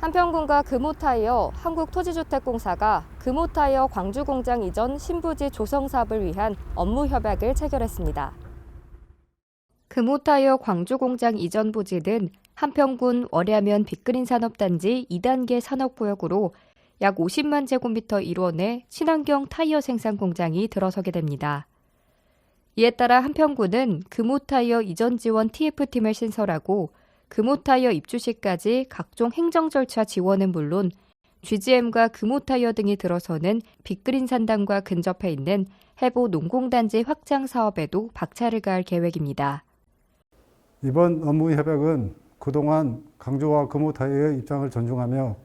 한평군과 금호타이어 한국토지주택공사가 금호타이어 광주공장 이전 신부지 조성 사업을 위한 업무 협약을 체결했습니다. 금호타이어 광주공장 이전 부지는 한평군 월야면 빅그린 산업단지 2단계 산업구역으로 약 50만 제곱미터 일원의 친환경 타이어 생산 공장이 들어서게 됩니다. 이에 따라 한평군은 금호타이어 이전 지원 TF팀을 신설하고 금호타이어 입주 시까지 각종 행정 절차 지원은 물론 GGM과 금호타이어 등이 들어서는 빅그린 산단과 근접해 있는 해보 농공단지 확장 사업에도 박차를 가할 계획입니다. 이번 업무 협약은 그동안 강조와 금호타이어의 입장을 존중하며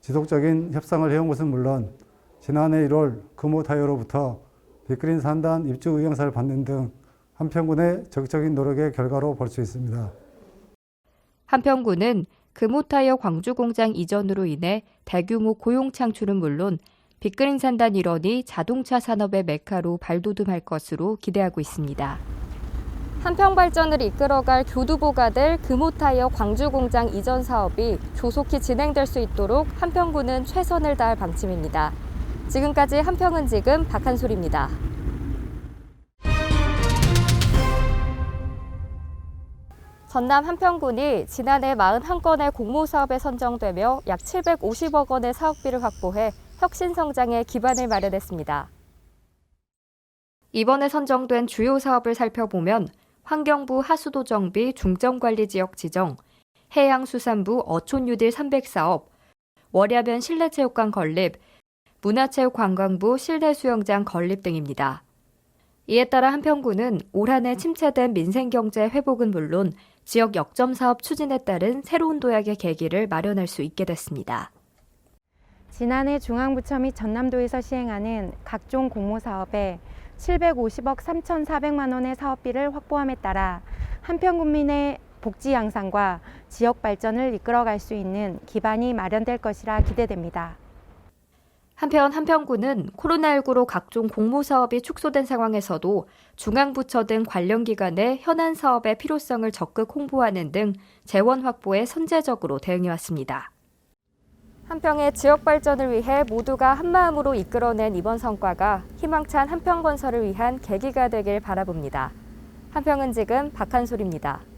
지속적인 협상을 해온 것은 물론 지난해 1월 금호타이어로부터 빅그린 산단 입주 의향사를 받는 등 한평군의 적극적인 노력의 결과로 볼 수 있습니다. 한평군은 금호타이어 광주공장 이전으로 인해 대규모 고용 창출은 물론 빅그린 산단 일원이 자동차 산업의 메카로 발돋움할 것으로 기대하고 있습니다. 한평 발전을 이끌어갈 교두보가 될 금호타이어 광주공장 이전 사업이 조속히 진행될 수 있도록 한평군은 최선을 다할 방침입니다. 지금까지 한평은 지금 박한솔입니다. 전남 한평군이 지난해 41건의 공모사업에 선정되며 약 750억 원의 사업비를 확보해 혁신 성장의 기반을 마련했습니다. 이번에 선정된 주요 사업을 살펴보면 환경부 하수도 정비 중점관리 지역 지정, 해양수산부 어촌유딜 300사업, 월야변 실내체육관 건립, 문화체육관광부 실내수영장 건립 등입니다. 이에 따라 한평군은 올한 해 침체된 민생경제 회복은 물론 지역 역점 사업 추진에 따른 새로운 도약의 계기를 마련할 수 있게 됐습니다. 지난해 중앙부처 및 전남도에서 시행하는 각종 공모 사업에 750억 3,400만 원의 사업비를 확보함에 따라 한평군민의 복지 향상과 지역 발전을 이끌어갈 수 있는 기반이 마련될 것이라 기대됩니다. 한편 한평군은 코로나19로 각종 공모 사업이 축소된 상황에서도 중앙부처 등 관련 기관의 현안 사업의 필요성을 적극 홍보하는 등 재원 확보에 선제적으로 대응해 왔습니다. 한평의 지역 발전을 위해 모두가 한마음으로 이끌어낸 이번 성과가 희망찬 한평 건설을 위한 계기가 되길 바라봅니다. 한평은 지금 박한솔입니다.